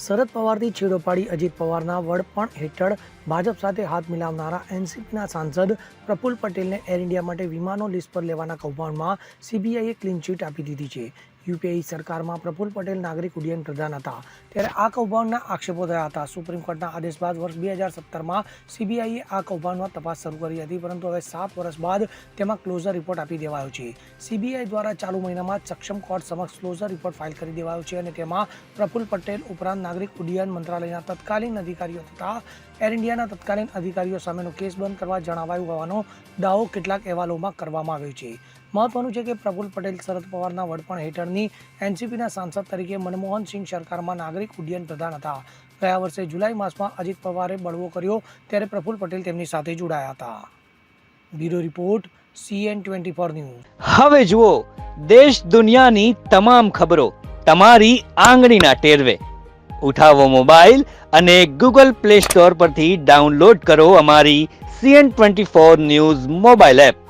શરદ પવારથી છેડો પાડી અજીત પવારના વડપણ હેઠળ ભાજપ સાથે હાથ મિલાવનારા એનસીપીના સાંસદ પ્રફુલ પટેલને એર ઇન્ડિયા માટે વિમાનો લિસ્ટ પર લેવાના કૌભાંડમાં સીબીઆઈએ ક્લીન ચીટ આપી દીધી છે. યુપીઆઈ સરકારમાં પ્રફુલ્લ પટેલ નાગરિક ઉડ્ડયન પ્રધાન હતા. ત્યારે આ કૌભાંડના આક્ષેપો થયા હતા. સુપ્રીમ કોર્ટના આદેશ બાદ વર્ષ બે હજાર સત્તરમાં સીબીઆઈએ આ કૌભાંડમાં તપાસ શરૂ કરી હતી, પરંતુ હવે સાત વર્ષ બાદ તેમાં ક્લોઝર રિપોર્ટ આપી દેવાયો છે. સીબીઆઈ દ્વારા ચાલુ મહિનામાં સક્ષમ કોર્ટ સમક્ષ ક્લોઝર રિપોર્ટ ફાઇલ કરી દેવાયો છે અને તેમાં પ્રફુલ્લ પટેલ ઉપરાંત નાગરિક ઉડ્ડયન મંત્રાલયના તત્કાલીન અધિકારીઓ તથા એર ઇન્ડિયાના તત્કાલીન અધિકારીઓ સામેનો કેસ બંધ કરવા જણાવાયું હોવાનો દાવો કેટલાક અહેવાલોમાં કરવામાં આવ્યો છે. મહત્વનું છે કે પ્રફુલ પટેલ, શરદ પવારના વડપણ હેઠળની એનસીપીના સાંસદ તરીકે મનમોહન સિંહ સરકારમાં નાગરિક ઉડ્ડયન પ્રધાન હતા. ગયા વર્ષે જુલાઈ માસમાં અજીત પવારે બળવો કર્યો, ત્યારે પ્રફુલ પટેલ તેમની સાથે જોડાયા હતા. Bureau report, CN twenty four news. હવે જુઓ, દેશ દુનિયાની તમામ ખબરો તમારી આંગળીના ટેરવે. ઉઠાવો મોબાઈલ અને ગૂગલ પ્લે સ્ટોર પરથી ડાઉનલોડ કરો અમારી CN twenty four news mobile app.